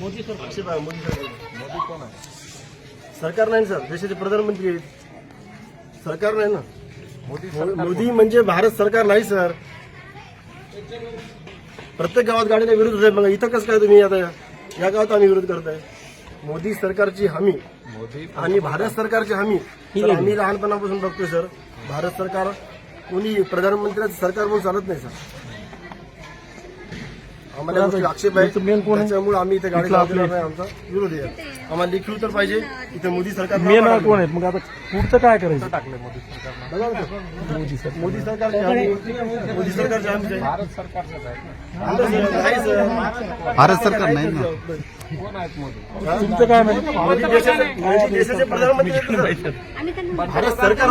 मोदी सरकार आक्षेप आहे मोदी सरकार मोदी कोण आहे? सरकार नाही सर देशाचे प्रधानमंत्री आहेत. सरकार नाही ना. मोदी मोदी म्हणजे भारत सरकार नाही सर. प्रत्येक गावात गाडीला विरोध आहे मग इथं कसं काय तुम्ही आता या गावात आम्ही विरोध करताय? मोदी सरकारची हमी आणि भारत सरकारची हमी. सर, आम्ही लहानपणापासून बघतोय सर. भारत सरकार कोणी प्रधानमंत्र्याचं सरकार म्हणून चालत नाही सर. आम्हाला या गोष्टी आक्षेप आहे. त्याच्यामुळे आम्ही इथे गाडी लावणार नाही आमचा. विरोध आहे. आम्हाला पाहिजे. इथे मोदी सरकार मेन कोण आहेत? मग आता पुढचं काय करायचं? टाकले मोदी सरकार मोदी सरकार मोदी आम्ही मोदी आम्ही भारत सरकारचं भारत सरकार नाही ना? तुमचं काय देशाचे प्रधानमंत्री. भारत सरकार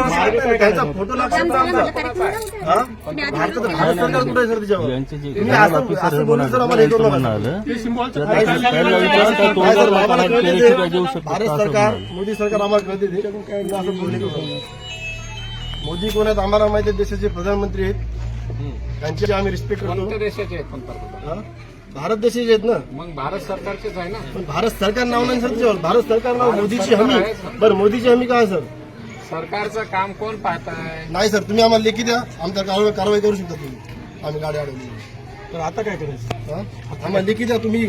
त्यांचा फोटो लागतो हा? भारत सरकार कुठे सर त्याच्यावर. भारत मोदी सरकार आम्हाला. मोदी कोण आहेत आम्हाला माहिती आहे? देशाचे प्रधानमंत्री आहेत. त्यांची आम्ही रिस्पेक्ट करतो. कोणत्या देशाचे आहेत? पंतप्रधान? भारत देशाचे आहेत ना मग भारत सरकारचेच आहे ना. पण भारत सरकार नाव नाही सर त्याच्यावर भारत सरकार नाव मोदीची हमी. बरं मोदीची हमी काय सर? सरकारचं काम कोण पाहत आहे नाही सर तुम्ही आम्हाला लेखी द्या. आमच्या कारवाई कारवाई करू शकता तुम्ही. आम्ही गाडी अडवली तर आता काय करायचं? हा? आम्हाला लेखी द्या तुम्ही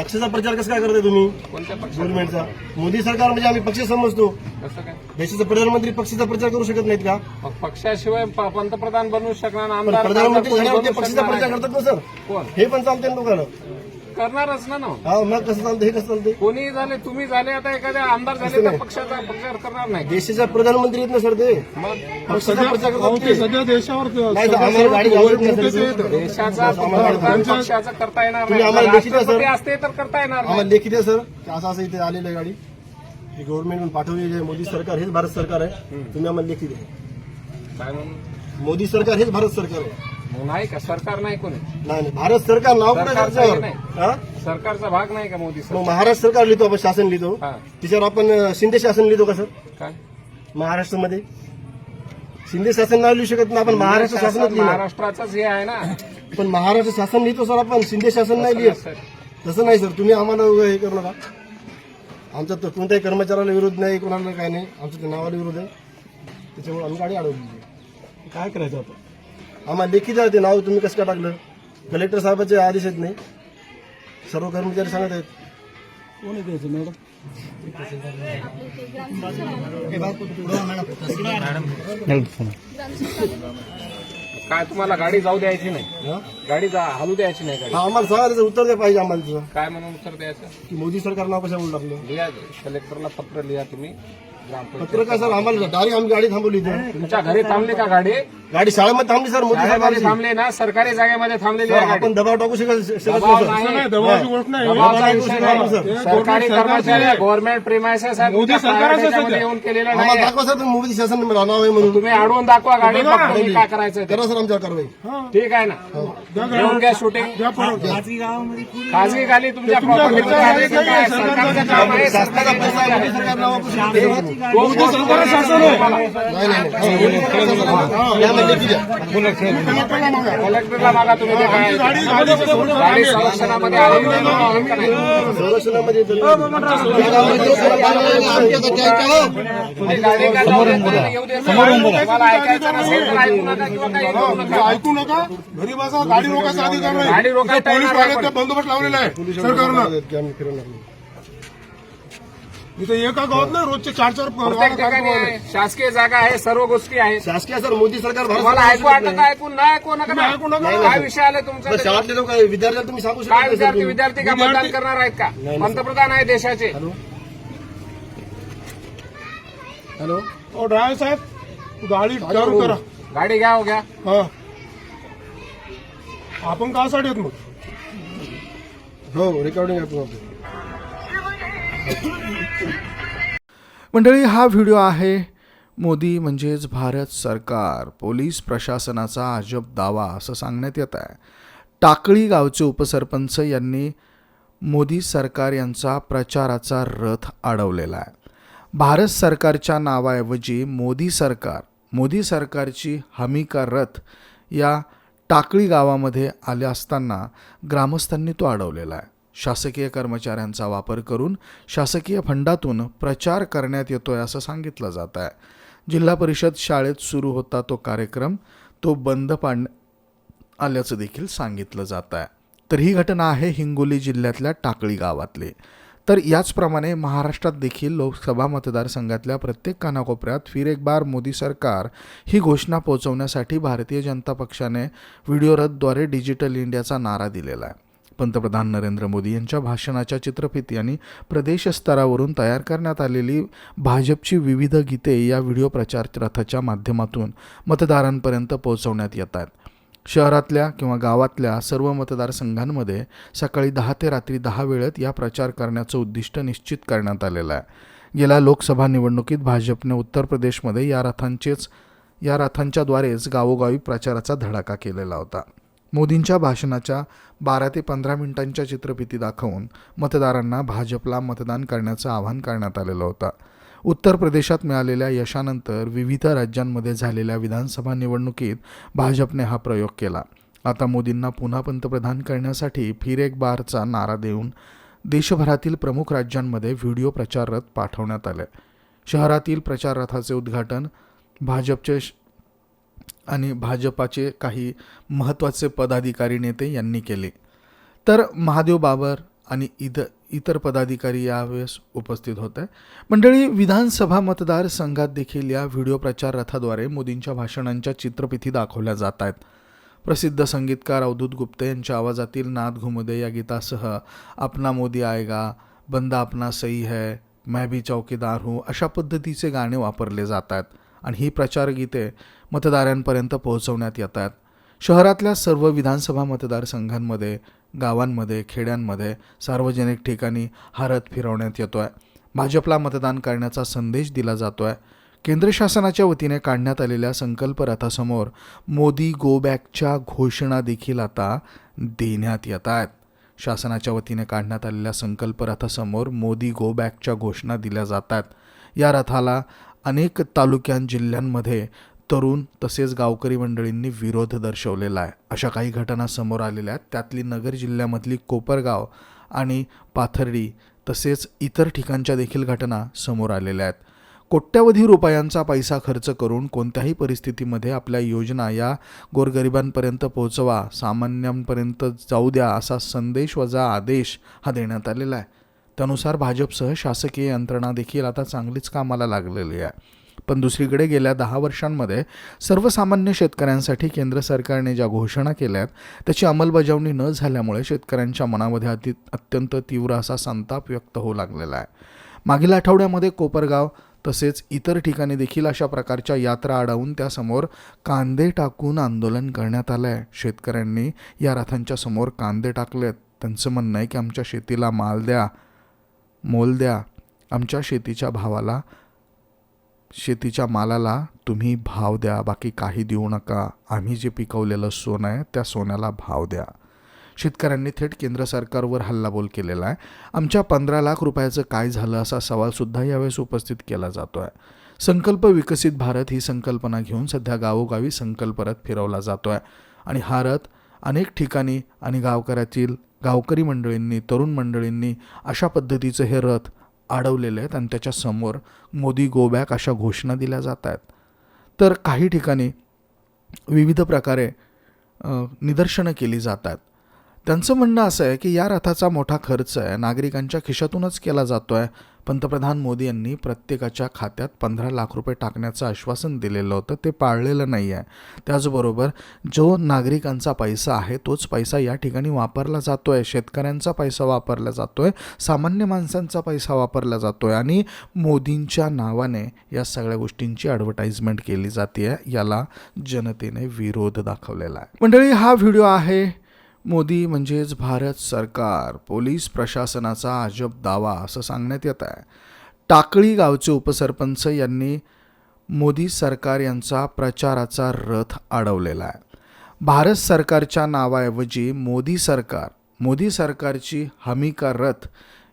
पक्षाचा प्रचार कसं काय करताय तुम्ही? कोणत्या गव्हर्नमेंटचा मोदी सरकार म्हणजे आम्ही पक्ष समजतो. कसं काय? देशाचे प्रधानमंत्री पक्षाचा प्रचार करू शकत नाहीत का? मग पक्षाशिवाय प- पंतप्रधान बनवू शकणार पण आमदार प्रधानमंत्री झाल्यावर ते पक्षाचा प्रचार. करतात ना सर. कोण? हे पण चालते ना लोकांना करणारच ना ना हा मग कसं चालतं हे कसं चालते कोणी झाले तुम्ही झाले आता एखाद्या आमदार झाले तर पक्षाचा प्रचार करणार नाही. देशाचा प्रधानमंत्री आहेत ना सर ते? मग पक्षाचा प्रचार करतात ते. सध्या देशावर नाही सर, आम्हाला गाडी घालत नाही सर. देशाचा पंतप्रधान पक्षाचा करता येणार तुम्ही नाही. आम्हाला लेखी द्या, सर. राष्ट्रपती असते तर करता येणार नाही. आम्हाला लेखी द्या सर. की असं असं इथे आलेलं आहे गाडी. ही गव्हर्नमेंट पाठवलेली आहे मोदी सरकार हेच भारत सरकार आहे. तुम्ही आम्हाला लेखी द्या. काय म्हणून? मोदी सरकार हेच भारत सरकार आहे. मग नाही का? सरकार नाही कोणी? नाही नाही. भारत सरकार नाव कुठे सरकारचं त्याच्यावर? नाही. हा? सरकारचा भाग नाही का मोदी सर? मग महाराष्ट्र सरकार लिहितो आपण शासन लिहितो. हा. त्याच्यावर आपण अं, शिंदे शासन लिहितो का सर? काय? महाराष्ट्रामध्ये. शिंदे शासन नाही लिहू शकत ना आपण महाराष्ट्र शासनच लिहिणार. महाराष्ट्राचंच हे आहे ना. पण महाराष्ट्र शासन लिहितो सर आपण शिंदे शासन नाही लिहित. सर. तसं नाही सर. तुम्ही आम्हाला उगा हे करू नका. आमचा तर कोणत्याही कर्मचाऱ्याला विरोध नाही कोणाला काय नाही. आमच्या त्या नावाला विरोध आहे. त्याच्यामुळे आम्ही गाडी अडवली. काय करायचं आता? आम्हाला लेखी द्या ते नाव तुम्ही कसं काय टाकलं? कलेक्टर साहेबाचे आदेश आहेत नाही. सर्व कर्मचारी सांगत आहेत. कोण आहे द्यायचं मॅडम? काय तुम्हाला गाडी जाऊ द्यायची नाही? हा? गाडी जा हलू द्यायची नाही गाडी. हा, आम्हाला सांगा त्याचं उत्तर द्या पाहिजे आम्हाला काय म्हणून उत्तर द्यायचं? की मोदी सरकार नाव कशामुळे टाकलं लिहा कलेक्टरला पत्र लिहा तुम्ही. ग्रामपंचायत पत्र काय सर आम्हाला डायरेक्ट आम्ही गाडी थांबवली इथे. तुमच्या घरी थांबली का गाडी? गाडी शाळेमध्ये थांबली सर मोदी शाळेमध्ये थांबली ना सरकारी जागेमध्ये थांबलेली सर, आहे गाडी. आपण दबाव टाकू शकत शकत दबाव नाही, सर. नाही. दबावाची गोष्ट नाही. दबावाचा विषय नाही. सर. सरकारी कर्मचारी गव्हर्नमेंट प्रिमायसेस मोदी सरकारच येऊन केलेलं आम्हाला नाही दाखवा सर तुम्ही मोदी शासन नाव आहे म्हणून. तुम्ही अडवून दाखवा गाडी बघ काय करायचं ते. करा सर आमच्यावर कारवाई. ठीक आहे ना? घेऊन घ्या शूटिंग खाजगी गाडी तुमच्या प्रॉपर्टी आहे. की काय? सरकारचं काम आहे. शासनाचा सरकारी पैसा आहे. मोदी सरकार नावापासून आहे. तो मोदी सरकार शासन आहे. नाही नाही. नाही. हे आम्हाला लेखी द्या. कलेक्टरला मागा तुम्ही ते काय गाडी संरक्षणामध्ये नाही का नाही? संरक्षणामध्ये तरी- तुम्ही गाडी का जाऊ देत नाही? येऊ देत नाही. तुम्हाला ऐकायचं नसेल तर ऐकू नका किंवा काही करू नका. ऐकू नका घरी बसा गाडी रोखायचा अधिकार नाही गाडी पोलीस अधिकार बंदोबस्त लावलेला आहे सरकारनं की आम्ही फिरवणार नाही. इथे एका गावात नाही रोजचे चार चार प्रत्येक ठिकाणी आहे. शासकीय जागा आहे सर्व गोष्टी आहेत. शासकीय सर मोदी सरकार भारत तुम्हाला ऐकू वाटत का ऐकून ना ऐकू नका ना. ऐकू नका. काय विषय आले तुमचा बरं, शाळेतले लोक विद्यार्थ्याला तुम्ही सांगू शकता काय नाही, सर, विद्यार्थी तुम्ही. विद्यार्थी का मतदान करणार आहेत का? पंतप्रधान आहे देशाचे. हॅलो? ओ ड्रायव्हर साहेब गाडी चालू करा. गाडी घ्या हो घ्या. हा. आपण कासाठी येत मग. हो रेकॉर्डिंग आहे तुम्हाला मंडळी हा व्हिडिओ आहे मोदी म्हणजेच भारत सरकार. पोलीस प्रशासनाचा अजब दावा असं सांगण्यात येत आहे. टाकळी गावचे उपसरपंच यांनी मोदी सरकार यांचा प्रचाराचा रथ अडवलेला आहे. भारत सरकारच्या नावाऐवजी मोदी सरकार मोदी सरकारची हमी का रथ या टाकळी गावामध्ये आले असताना ग्रामस्थांनी तो अडवलेला आहे. शासकीय कर्मचाऱ्यांचा वापर करून शासकीय फंडातून प्रचार करण्यात येतोय असं सांगितलं जात आहे. जिल्हा परिषद शाळेत सुरू होता तो कार्यक्रम. तो बंद पाड आल्याचं देखील सांगितलं जात आहे. तर ही घटना आहे हिंगोली जिल्ह्यातल्या टाकळी गावातली. तर याचप्रमाणे महाराष्ट्रात देखील लोकसभा मतदारसंघातल्या प्रत्येक कानाकोपऱ्यात फिर एक बार मोदी सरकार ही घोषणा पोहोचवण्यासाठी भारतीय जनता पक्षाने व्हिडिओ रथद्वारे डिजिटल इंडियाचा नारा दिलेला आहे. पंतप्रधान नरेंद्र मोदी यांच्या भाषणाच्या चित्रफिती आणि प्रदेश स्तरावरून तयार करण्यात आलेली भाजपची विविध गीते या व्हिडिओ प्रचार रथाच्या माध्यमातून मतदारांपर्यंत पोहोचवण्यात येत आहेत शहरातल्या किंवा गावातल्या सर्व मतदारसंघांमध्ये सकाळी दहा ते रात्री दहा वेळेत या प्रचार करण्याचं उद्दिष्ट निश्चित करण्यात आलेलं आहे. गेल्या लोकसभा निवडणुकीत भाजपने उत्तर प्रदेशमध्ये या रथांचेच या रथांच्याद्वारेच गावोगावी प्रचाराचा धडाका केलेला होता. मोदींच्या भाषणाच्या बारा ते पंधरा मिनिटांच्या चित्रफिती दाखवून मतदारांना भाजपला मतदान करण्याचं आवाहन करण्यात आलेलं होतं. उत्तर प्रदेशात मिळालेल्या यशानंतर विविध राज्यांमध्ये झालेल्या विधानसभा निवडणुकीत भाजपने हा प्रयोग केला. आता मोदींना पुन्हा पंतप्रधान करण्यासाठी फिर एक बारचा नारा देऊन देशभरातील प्रमुख राज्यांमध्ये व्हिडिओ प्रचार रथ पाठवण्यात आले. शहरातील प्रचार रथाचे उद्घाटन भाजपचे श- आणि भाजपाचे काही महत्त्वाचे पदाधिकारी नेते यांनी केले. तर महादेव बाबर आणि इद इतर पदाधिकारी यावेळेस उपस्थित होत. आहे मंडळी विधानसभा मतदारसंघात देखील या व्हिडिओ प्रचार रथाद्वारे मोदींच्या भाषणांच्या चित्रपिथी दाखवल्या जात आहेत. प्रसिद्ध संगीतकार अवधूत गुप्ते यांच्या आवाजातील नाद घुमदे या गीतासह अपना मोदी आएगा बंदा अपना सही है मैं भी चौकीदार हूँ अशा पद्धतीचे गाणे वापरले जात आहेत. आणि ही प्रचारगीते मतदारांपर्यंत पोहोचवण्यात येत आहेत शहरातल्या सर्व विधानसभा मतदारसंघांमध्ये गावांमध्ये खेड्यांमध्ये सार्वजनिक ठिकाणी हा रथ फिरवण्यात येतो आहे भाजपला मतदान करण्याचा संदेश दिला जातो आहे केंद्र शासनाच्या वतीने काढण्यात आलेल्या संकल्प रथासमोर मोदी गो बॅकच्या घोषणा देखील आता देण्यात येत आहेत. शासनाच्या वतीने काढण्यात आलेल्या संकल्प रथासमोर मोदी गो बॅकच्या घोषणा दिल्या जातात या रथाला अनेक तालुक्यां जिल्ह्यांमध्ये तरुण तसेच गावकरी मंडळींनी विरोध दर्शवलेला आहे. अशा काही घटना समोर आलेल्या आहेत. त्यातली नगर जिल्ह्यामधली कोपरगाव आणि पाथर्डी तसेच इतर ठिकाणच्या देखील घटना समोर आलेल्या आहेत. कोट्यवधी रुपयांचा पैसा खर्च करून कोणत्याही परिस्थितीमध्ये आपल्या योजना या गोरगरिबांपर्यंत पोहोचवा सामान्यांपर्यंत जाऊ द्या असा संदेश वजा आदेश हा देण्यात आलेला आहे. त्यानुसार भाजपसह शासकीय यंत्रणा देखील आता चांगलीच कामाला लागलेली आहे. पण दुसरीकडे गेल्या दहा वर्षांमध्ये सर्वसामान्य शेतकऱ्यांसाठी केंद्र सरकारने ज्या घोषणा केल्या आहेत त्याची अंमलबजावणी न झाल्यामुळे शेतकऱ्यांच्या मनामध्ये अति अत्यंत तीव्र असा संताप व्यक्त होऊ लागलेला आहे. मागील आठवड्यामध्ये कोपरगाव तसेच इतर ठिकाणी देखील अशा प्रकारच्या यात्रा अडवून त्यासमोर कांदे टाकून आंदोलन करण्यात आलं आहे शेतकऱ्यांनी या रथांच्या समोर कांदे टाकलेत. त्यांचं म्हणणं आहे की आमच्या शेतीला माल द्या. मोल द्या. आमच्या शेतीच्या भावाला शेतीच्या मालाला तुम्ही भाव द्या. बाकी काही देऊ नका. आम्ही जे पिकवलेलं सोनं आहे त्या सोन्याला भाव द्या. शेतकऱ्यांनी थेट केंद्र सरकारवर हल्लाबोल केलेला आहे. आमच्या पंधरा लाख रुपयाचं काय झालं असा सवालसुद्धा यावेळेस उपस्थित केला जातो आहे संकल्प विकसित भारत ही संकल्पना घेऊन सध्या गावोगावी संकल्प रथ फिरवला जातो आहे आणि हा रथ अनेक ठिकाणी आणि गावकऱ्यातील गावकरी मंडळींनी तरुण मंडळींनी अशा पद्धतीचे हे रथ अडवलेलं आहेत आणि त्याच्यासमोर मोदी गो बॅक अशा घोषणा दिल्या जात आहेत. तर काही ठिकाणी विविध प्रकारे निदर्शनं केली जात आहेत. त्यांचं म्हणणं असं आहे की या रथाचा मोठा खर्च आहे. नागरिकांच्या खिशातूनच केला जातो आहे पंतप्रधान मोदी यांनी प्रत्येकाच्या खात्यात पंधरा लाख रुपये टाकण्याचं आश्वासन दिलेलं होतं. ते पाळलेलं नाही आहे त्याचबरोबर जो नागरिकांचा पैसा आहे तोच पैसा या ठिकाणी वापरला जातो आहे शेतकऱ्यांचा पैसा वापरला जातो आहे सामान्य माणसांचा पैसा वापरला जातो आहे आणि मोदींच्या नावाने या सगळ्या गोष्टींची ॲडव्हर्टाइजमेंट केली जाते आहे याला जनतेने विरोध दाखवलेला आहे. मंडळी हा व्हिडिओ आहे मोदी म्हणजेच भारत सरकार पोलीस प्रशासनाचा अजब दावा असं सांगण्यात येत आहे. टाकळी गावचे उपसरपंच यांनी मोदी सरकार यांचा प्रचाराचा रथ अडवलेला आहे. भारत सरकारच्या नावाऐवजी मोदी सरकार मोदी सरकारची हमी का रथ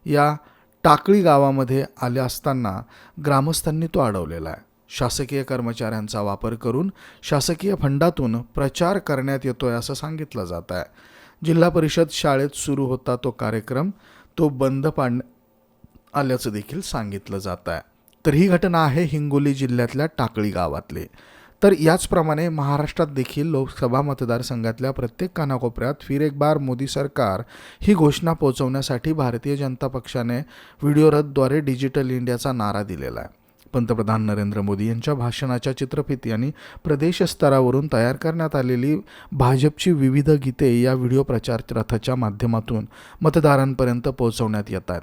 या टाकळी गावामध्ये आले असताना ग्रामस्थांनी तो अडवलेला आहे. शासकीय कर्मचाऱ्यांचा वापर करून शासकीय फंडातून प्रचार करण्यात येतोय असं सांगितलं जात आहे. जिल्हा परिषद शाळेत सुरू होता तो कार्यक्रम. तो बंद पाड आल्याचं देखील सांगितलं जात आहे. तर ही घटना आहे हिंगोली जिल्ह्यातल्या टाकळी गावातली. तर याचप्रमाणे महाराष्ट्रात देखील लोकसभा मतदारसंघातल्या प्रत्येक कानाकोपऱ्यात फिर एक बार मोदी सरकार ही घोषणा पोहोचवण्यासाठी भारतीय जनता पक्षाने व्हिडिओ रथद्वारे डिजिटल इंडियाचा नारा दिलेला आहे. पंतप्रधान नरेंद्र मोदी यांच्या भाषणाच्या चित्रफिती आणि प्रदेश स्तरावरून तयार करण्यात आलेली भाजपची विविध गीते या व्हिडिओ प्रचार रथाच्या माध्यमातून मतदारांपर्यंत पोहोचवण्यात येत आहेत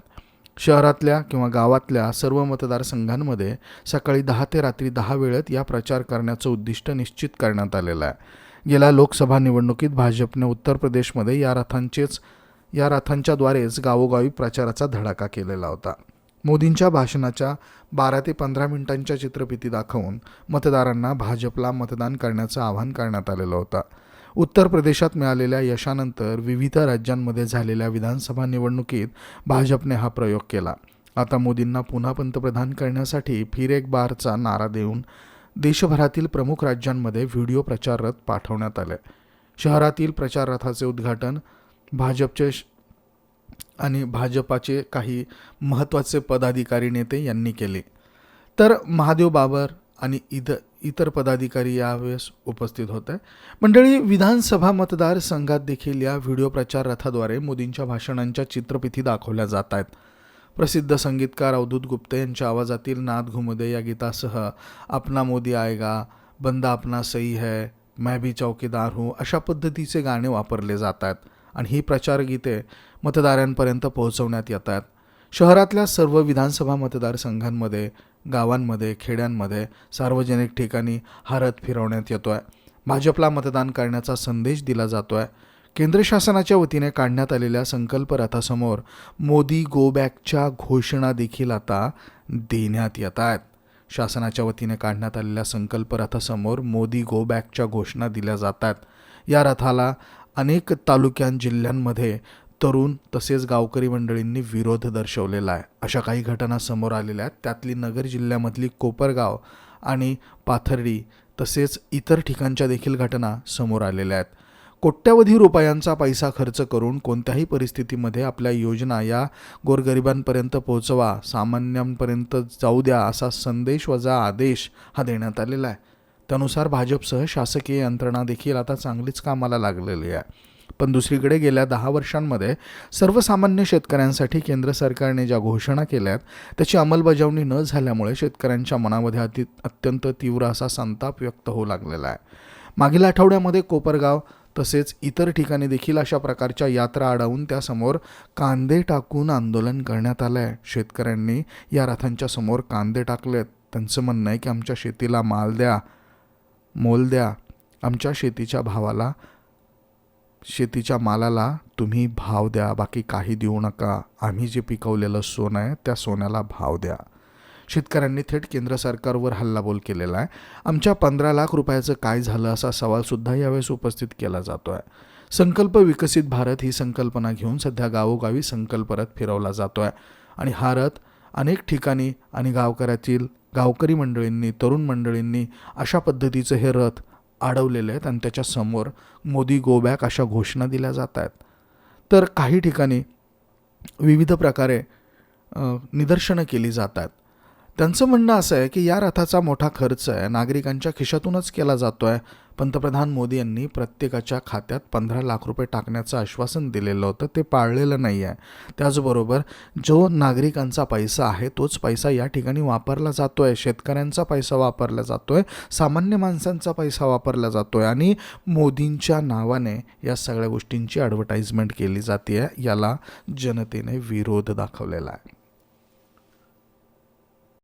शहरातल्या किंवा गावातल्या सर्व मतदारसंघांमध्ये सकाळी दहा ते रात्री दहा वेळेत या प्रचार करण्याचं उद्दिष्ट निश्चित करण्यात आलेलं आहे. गेल्या लोकसभा निवडणुकीत भाजपने उत्तर प्रदेशमध्ये या रथांचेच या रथांच्याद्वारेच गावोगावी प्रचाराचा धडाका केलेला होता. मोदींच्या भाषणाच्या बारा ते पंधरा मिनिटांच्या चित्रफिती दाखवून मतदारांना भाजपला मतदान करण्याचं आवाहन करण्यात आलेलं होतं. उत्तर प्रदेशात मिळालेल्या यशानंतर विविध राज्यांमध्ये झालेल्या विधानसभा निवडणुकीत भाजपने हा प्रयोग केला. आता मोदींना पुन्हा पंतप्रधान करण्यासाठी फिर एक बारचा नारा देऊन देशभरातील प्रमुख राज्यांमध्ये व्हिडिओ प्रचार रथ पाठवण्यात आले. शहरातील प्रचार रथाचे उद्घाटन भाजपचे श- आणि भाजपाचे काही महत्त्वाचे पदाधिकारी नेते यांनी केले. तर महादेव बाबर आणि इतर इतर पदाधिकारी यावेळेस उपस्थित होते. मंडळी विधानसभा मतदारसंघात देखील या व्हिडिओ प्रचार रथाद्वारे मोदींच्या भाषणांच्या चित्रपिथी दाखवल्या जात आहेत प्रसिद्ध संगीतकार अवधूत गुप्ते यांच्या आवाजातील नाद घुमुदे या गीतासह अपना मोदी आएगा बंदा अपना सही है मैं भी चौकीदार हूँ अशा पद्धतीचे गाणे वापरले जात आहेत आणि ही प्रचारगीते मतदारांपर्यंत पोहोचवण्यात येत आहेत शहरातल्या सर्व विधानसभा मतदारसंघांमध्ये गावांमध्ये खेड्यांमध्ये सार्वजनिक ठिकाणी हा रथ फिरवण्यात येतो आहे भाजपला मतदान करण्याचा संदेश दिला जातो आहे केंद्र शासनाच्या वतीने काढण्यात आलेल्या संकल्प रथासमोर मोदी गो बॅकच्या घोषणा देखील आता देण्यात येत आहेत. शासनाच्या वतीने काढण्यात आलेल्या संकल्प रथासमोर मोदी गो बॅकच्या घोषणा दिल्या जातात या रथाला अनेक तालुक्यां जिल्ह्यांमध्ये तरुण तसेच गावकरी मंडळींनी विरोध दर्शवलेला आहे. अशा काही घटना समोर आलेल्या आहेत. त्यातली नगर जिल्ह्यामधली कोपरगाव आणि पाथर्डी तसेच इतर ठिकाणच्या देखील घटना समोर आलेल्या आहेत. कोट्यवधी रुपयांचा पैसा खर्च करून कोणत्याही परिस्थितीमध्ये आपल्या योजना या गोरगरिबांपर्यंत पोहोचवा सामान्यांपर्यंत जाऊ द्या असा संदेश वजा आदेश हा देण्यात आलेला आहे. त्यानुसार भाजपसह शासकीय यंत्रणा देखील आता चांगलीच कामाला लागलेली आहे. पण दुसरीकडे गेल्या दहा वर्षांमध्ये सर्वसामान्य शेतकऱ्यांसाठी केंद्र सरकारने ज्या घोषणा केल्यात त्याची अंमलबजावणी न झाल्यामुळे शेतकऱ्यांच्या मनामध्ये अति अत्यंत तीव्र असा संताप व्यक्त होऊ लागलेला आहे. मागील आठवड्यामध्ये कोपरगाव तसेच इतर ठिकाणी देखील अशा प्रकारच्या यात्रा अडवून त्यासमोर कांदे टाकून आंदोलन करण्यात आलं आहे. शेतकऱ्यांनी या रथांच्या समोर कांदे टाकलेत. त्यांचं म्हणणं आहे की आमच्या शेतीला माल द्या मोल द्या. आमच्या शेतीच्या भावाला शेतीच्या मालाला तुम्ही भाव द्या. बाकी काही देऊ नका. आम्ही जे पिकवलेलं सोनं आहे त्या सोन्याला भाव द्या. शेतकऱ्यांनी थेट केंद्र सरकारवर हल्लाबोल केलेला आहे. आमच्या पंधरा लाख रुपयाचं काय झालं असा सवालसुद्धा यावेळेस उपस्थित केला जातो आहे संकल्प विकसित भारत ही संकल्पना घेऊन सध्या गावोगावी संकल्प रथ फिरवला जातो आहे आणि हा रथ अनेक ठिकाणी आणि गावकऱ्यातील गावकरी मंडळींनी तरुण मंडळींनी अशा पद्धतीचं हे रथ अडवलेले आहेत आणि त्याच्यासमोर मोदी गो बॅक अशा घोषणा दिल्या जात आहेत. तर काही ठिकाणी विविध प्रकारे निदर्शनं केली जातात त्यांचं म्हणणं असं आहे की या रथाचा मोठा खर्च आहे नागरिकांच्या खिशातूनच केला जातो आहे पंतप्रधान मोदी यांनी प्रत्येकाच्या खात्यात पंधरा लाख रुपये टाकण्याचं आश्वासन दिलेलं होतं ते पाळलेलं नाही आहे त्याचबरोबर जो नागरिकांचा पैसा आहे तोच पैसा या ठिकाणी वापरला जातो आहे शेतकऱ्यांचा पैसा वापरला जातो आहे सामान्य माणसांचा पैसा वापरला जातो आहे आणि मोदींच्या नावाने या सगळ्या गोष्टींची ॲडव्हर्टाईजमेंट केली जाते आहे याला जनतेने विरोध दाखवलेला आहे.